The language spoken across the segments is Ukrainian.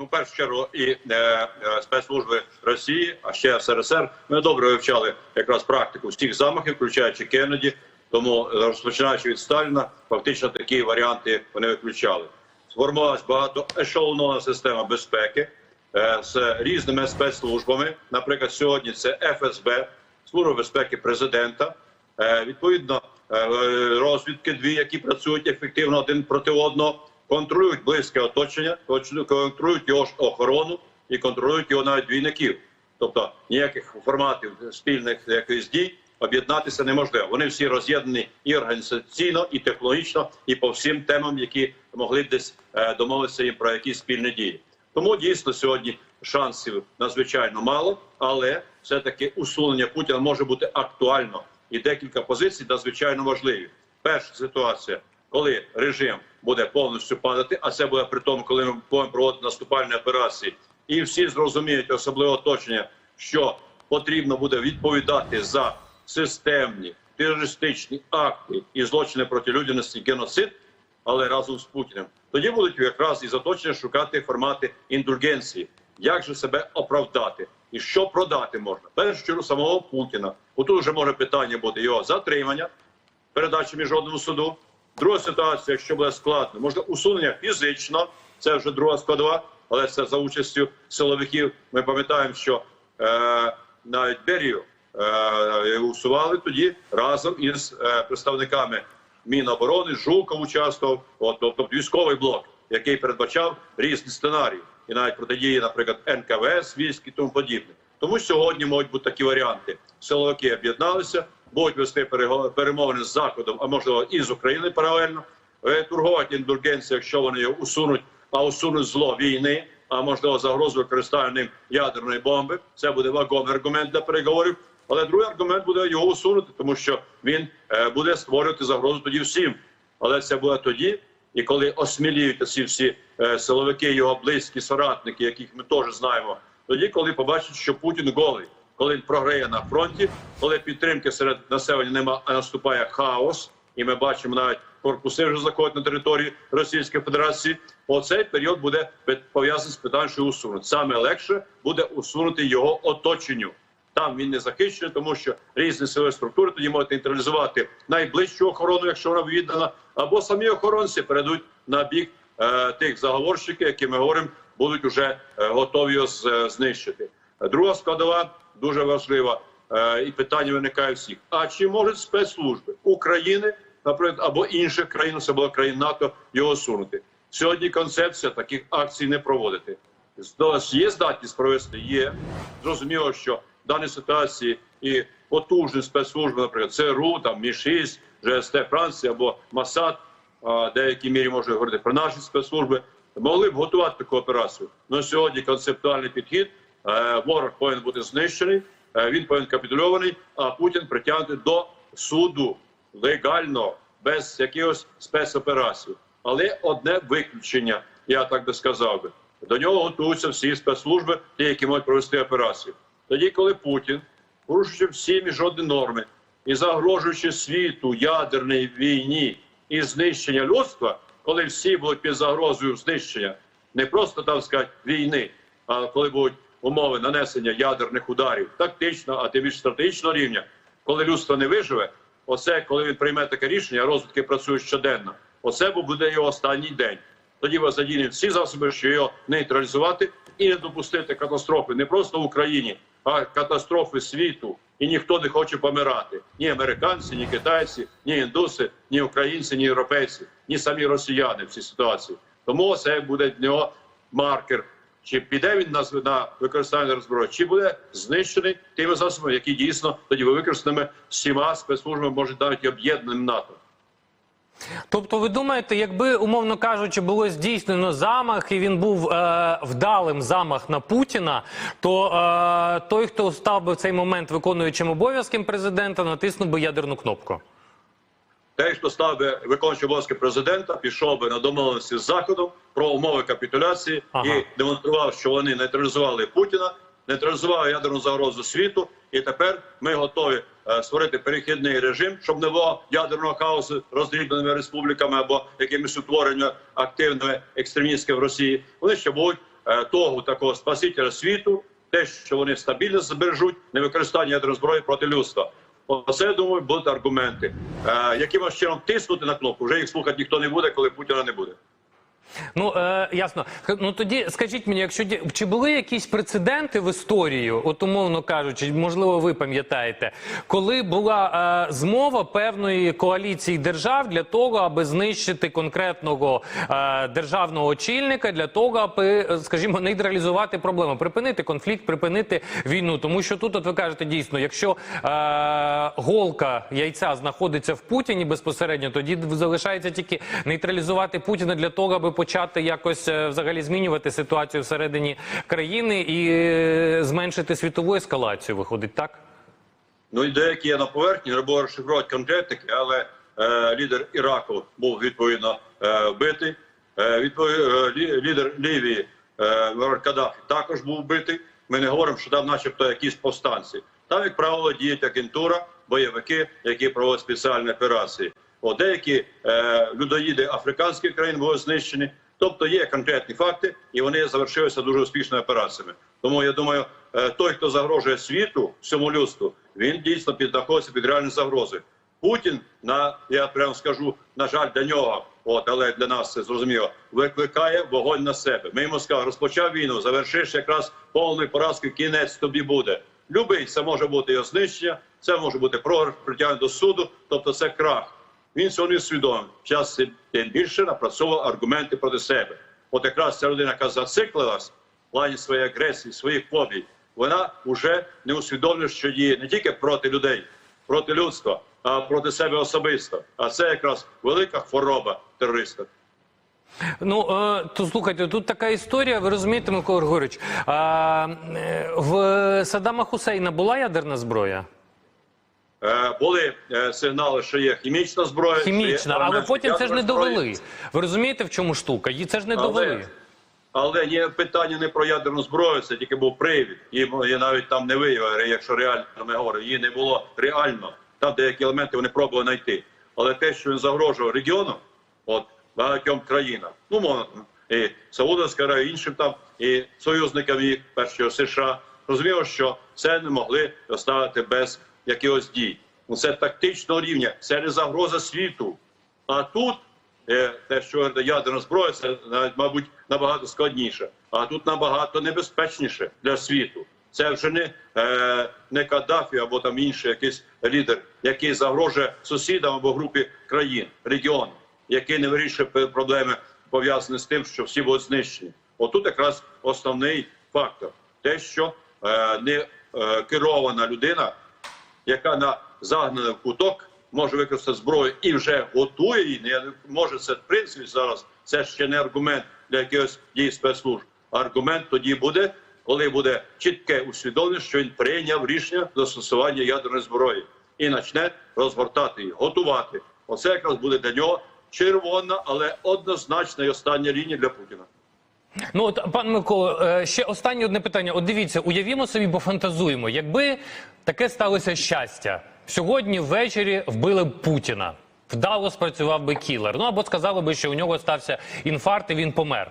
ну, в першу чергу, і е, е, спецслужби Росії, а ще СРСР, ми добре вивчали якраз практику всіх замахів, включаючи Кеннеді. Тому е, розпочинаючи від Сталіна, фактично такі варіанти вони виключали. Сформувалась багатоешелонована система безпеки е, з різними спецслужбами. Наприклад, сьогодні це ФСБ, Служба безпеки президента. Е, Відповідно, е, розвідки дві, які працюють ефективно один проти одного, контролюють близьке оточення, контролюють його ж охорону і контролюють його навіть двійників. Тобто ніяких форматів спільних якихось дій об'єднатися неможливо. Вони всі роз'єднані і організаційно, і технологічно, і по всім темам, які могли б десь е, домовитися їм про якісь спільні дії. Тому дійсно сьогодні шансів надзвичайно мало, але все-таки усунення Путіна може бути актуально і декілька позицій надзвичайно важливі. Перша ситуація, коли режим буде повністю падати, а це буде при тому, коли ми будемо проводити наступальні операції, і всі зрозуміють, особливо оточення, що потрібно буде відповідати за системні терористичні акти і злочини проти людяності, геноцид, але разом з Путіним. Тоді будуть якраз із оточення шукати формати індульгенції, як же себе оправдати і що продати можна. Першу чергу самого Путіна. Отут вже може питання бути його затримання, передачі міжнародному суду. Друга ситуація, якщо буде складно, можна усунення фізично, це вже друга складова, але це за участю силовиків. Ми пам'ятаємо, що е, навіть Берію е, усували тоді разом із е, представниками Міноборони, Жуков участвував, от, тобто військовий блок, який передбачав різні сценарії, і навіть протидії, наприклад, НКВС, військ і тому подібне. Тому сьогодні можуть бути такі варіанти. Силовики об'єдналися, будуть вести перемовини з Заходом, а можливо і з України паралельно. Е, Торгувати індульгенції, якщо вони його усунуть, а усунуть зло війни, а можливо загрозу використання ним ядерної бомби. Це буде вагомий аргумент для переговорів. Але другий аргумент буде його усунути, тому що він е, буде створювати загрозу тоді всім. Але це буде тоді, і коли осміліють ці всі е, силовики, його близькі соратники, яких ми теж знаємо, тоді, коли побачать, що Путін голий, коли він програє на фронті, коли підтримки серед населення нема, а наступає хаос, і ми бачимо навіть корпуси вже заходять на територію Російської Федерації. Оцей період буде пов'язаний з питанням, що усунути. Саме легше буде усунути його оточенню. Там він не захищений, тому що різні силові структури тоді можуть нейтралізувати найближчу охорону, якщо вона віддана, або самі охоронці перейдуть на бік е, тих заговорщиків, які ми говоримо, будуть вже е, готові його е, знищити. Друга складова дуже важлива, е, і питання виникає всіх: а чи можуть спецслужби України, наприклад, або інших країн, особливо країн НАТО, його сунути? Сьогодні концепція таких акцій не проводити. Є здатність провести? Є. Зрозуміло, що в даній ситуації і потужні спецслужби, наприклад, ЦРУ, там Мі-6, ЖСТ Франції або Масад, деякій мірі можна говорити про наші спецслужби, могли б готувати таку операцію. Но сьогодні концептуальний підхід, ворог повинен бути знищений, е, він повинен капітульований, а Путін притягнути до суду легально, без якихось спецоперацій. Але одне виключення, я так би сказав би, до нього готуються всі спецслужби, ті, які можуть провести операцію. Тоді, коли Путін, порушуючи всі міжнародні норми і загрожуючи світу ядерній війні і знищення людства, коли всі будуть під загрозою знищення, не просто там сказати війни, а коли будуть умови нанесення ядерних ударів тактично, а тим більше стратегічного рівня, коли людство не виживе, оце коли він прийме таке рішення, розвитки працюють щоденно. Оце буде його останній день. Тоді ви задіють всі засоби, щоб його нейтралізувати і не допустити катастрофи не просто в Україні, а катастрофи світу. І ніхто не хоче помирати. Ні американці, ні китайці, ні індуси, ні українці, ні європейці, ні самі росіяни в цій ситуації. Тому це буде для нього маркер. Чи піде він на, на використання зброї, чи буде знищений тими засобами, які дійсно тоді використаними всіма спецслужбами, може навіть об'єднаним НАТО. Тобто, ви думаєте, якби умовно кажучи, було здійснено замах, і він був е, вдалим замах на Путіна, то е, той, хто став би в цей момент виконуючим обов'язком президента, натиснув би ядерну кнопку. Той, хто став би виконуючим обов'язки президента, пішов би на домовленості з заходом про умови капітуляції Ага. і демонстрував, що вони нейтралізували Путіна, нейтралізували ядерну загрозу світу. І тепер ми готові е, створити перехідний режим, щоб не було ядерного хаосу роздрібненими республіками або якимись утвореннями активними екстремістськими в Росії. Вони ще будуть е, того такого спасителя світу, те, що вони стабільно збережуть невикористання ядерної зброї проти людства. Оце, я думаю, будуть аргументи. Е, якимось чином тиснути на кнопку, вже їх слухати ніхто не буде, коли Путіна не буде. Ну е, ясно. Ну тоді скажіть мені, якщо чи були якісь прецеденти в історії, от умовно кажучи, можливо, ви пам'ятаєте, коли була е, змова певної коаліції держав для того, аби знищити конкретного е, державного очільника, для того, аби, е, скажімо, нейтралізувати проблему, припинити конфлікт, припинити війну. Тому що тут, от ви кажете, дійсно, якщо е, голка яйця знаходиться в Путіні безпосередньо, тоді залишається тільки нейтралізувати Путіна для того, аби почати якось е, взагалі змінювати ситуацію всередині країни і е, зменшити світову ескалацію. Виходить так. Ну і деякі є на поверхні, не було розшифрувати конкретики, але е, лідер Іраку був відповідно е, вбитий. Е, е, лідер Лівії е, Каддафі також був вбитий. Ми не говоримо, що там, начебто, якісь повстанці. Там, як правило, діють агентура, бойовики, які проводять спеціальні операції. О, деякі е, людоїди африканських країн були знищені. Тобто є конкретні факти, і вони завершилися дуже успішними операціями. Тому я думаю, е, той, хто загрожує світу, всьому людству, він дійсно під знаходиться під реальною загрозою. Путін, на я прямо скажу, на жаль, для нього, от але для нас це зрозуміло, викликає вогонь на себе. Ми йому сказали, розпочав війну, завершиш якраз повною поразкою, кінець тобі буде. Любий, це може бути його знищення, це може бути програш, притягнення до суду, тобто це крах. Він цього не усвідомив. Час тим більше напрацьовував аргументи проти себе. От якраз ця людина, яка зациклилась в плані своєї агресії, своїх фобій, вона вже не усвідомлює, що діє не тільки проти людей, проти людства, а проти себе особисто. А це якраз велика хвороба терориста. Ну е, то слухайте, тут така історія. Ви розумієте, Микола Григорович, е, в Саддама Хусейна була ядерна зброя? Е, були е, сигнали, що є хімічна зброя, є Хімічна, але потім це ж не зброї. довели. Ви розумієте, в чому штука? Її це ж не Але- довели. Але є питання не про ядерну зброю, це тільки був привід. Її, її навіть там не виявили, якщо реально ми говоримо, її не було реально. Там деякі елементи вони пробували знайти. Але те, що він загрожував регіону, от багатьом країнам, ну мовно, і Саудовська Аравія, іншим там, і союзникам їх, першого США, розуміло, що це не могли оставити без якихось дій. Ну це тактичного рівня, це не загроза світу. А тут е, те, що ядерна зброя, це навіть, мабуть, набагато складніше, а тут набагато небезпечніше для світу. Це вже не, е, не Каддафі або там інший якийсь лідер, який загрожує сусідам або групі країн, регіону, який не вирішує проблеми пов'язані з тим, що всі будуть знищені. Отут якраз основний фактор: те, що е, не е, керована людина яка на загнана в куток може використати зброю і вже готує її. Не може це в принципі зараз. Це ще не аргумент для якихось дій спецслужб. Аргумент тоді буде, коли буде чітке усвідомлення, що він прийняв рішення застосування ядерної зброї і почне розгортати її, готувати. Оце якраз буде для нього червона, але однозначна і остання лінія для Путіна. Ну от пан Миколо, е, ще останнє одне питання. От дивіться, уявімо собі, пофантазуємо, якби таке сталося щастя. Сьогодні ввечері вбили б Путіна. Вдало спрацював би кілер. Ну або сказали би, що у нього стався інфаркт і він помер.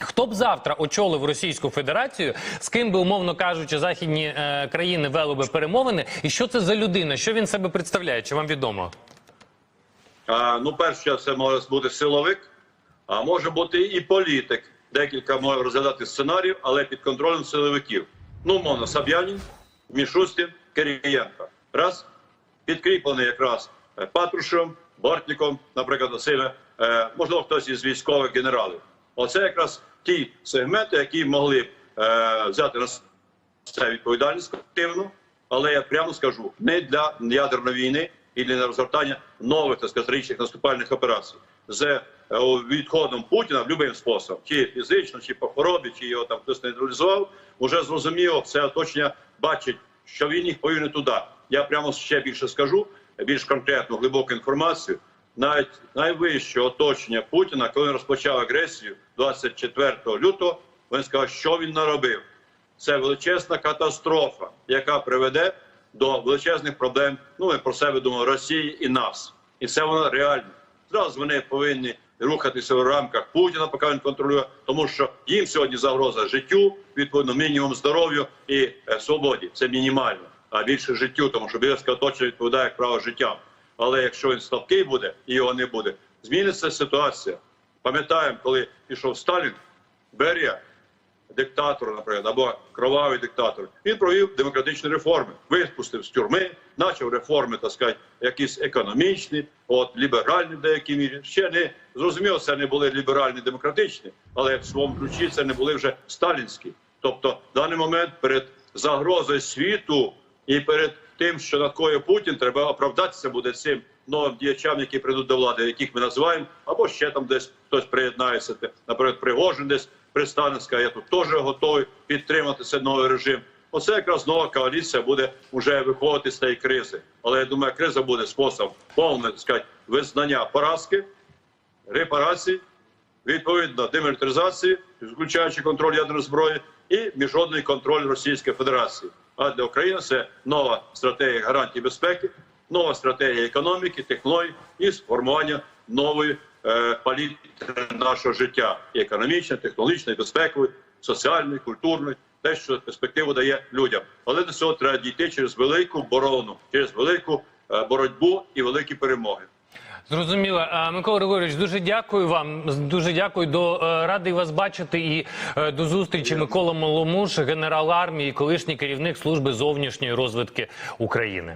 Хто б завтра очолив Російську Федерацію, з ким би, умовно кажучи, західні е, країни вели би перемовини, і що це за людина? Що він себе представляє? Чи вам відомо? А, ну, перше, це може бути силовик, а може бути і політик. Декілька може розглядати сценаріїв, але під контролем силовиків. Ну, мовно, Саб'янін, Мішустін, Кирієнко. Раз. Підкріплений якраз е, Патрушевим, Бортником, наприклад, цими, е, можливо, хтось із військових генералів. Оце якраз ті сегменти, які могли б е, взяти на це відповідальність активну, але я прямо скажу не для ядерної війни і для розгортання нових так сказати, наступальних операцій з е, відходом Путіна будь-яким способом, чи фізично, чи по хворобі, чи його там хтось нейтралізував, уже зрозуміло, це оточення бачить, що він їх повів не туди. Я прямо ще більше скажу, більш конкретну глибоку інформацію. Навіть найвище оточення Путіна, коли він розпочав агресію 24 лютого, він сказав, що він наробив це величезна катастрофа, яка приведе до величезних проблем. Ну ми про себе думаємо Росії і нас, і це воно реально. Зараз вони повинні рухатися в рамках Путіна, поки він контролює, тому що їм сьогодні загроза життю, відповідно, мінімум здоров'ю і е, свободі. Це мінімально, а більше життю, тому що білецьке оточення відповідає право життя. Але якщо він слабкий буде і його не буде, зміниться ситуація. Пам'ятаємо, коли пішов Сталін, Берія, диктатор, наприклад, або кровавий диктатор, він провів демократичні реформи, випустив з тюрми, почав реформи, так сказати, якісь економічні, от ліберальні в деякій мірі. Ще не зрозуміло, це не були ліберальні демократичні, але в своєму ключі це не були вже сталінські. Тобто, в даний момент перед загрозою світу і перед тим, що надкоє Путін, треба оправдатися буде цим новим діячам, які прийдуть до влади, яких ми називаємо, або ще там десь хтось приєднається. Наприклад, Пригожин десь скаже, я тут теж готовий підтримати цей новий режим. Оце якраз нова коаліція буде вже виходити з цієї кризи. Але я думаю, криза буде спосіб повне так сказати, визнання поразки, репарацій, відповідно демілітаризації, включаючи контроль ядерної зброї, і міжнародний контроль Російської Федерації. А для України це нова стратегія гарантій безпеки, нова стратегія економіки, технологій і сформування нової палітри нашого життя і економічної, технологічної, безпекової, соціальної, культурної, те, що перспективу дає людям. Але до цього треба дійти через велику оборону, через велику е, боротьбу і великі перемоги. Зрозуміло. Микола Григорович, дуже дякую вам. Дуже дякую. До е, радий вас бачити і е, до зустрічі. Микола Маломуш, генерал армії, колишній керівник служби зовнішньої розвитки України.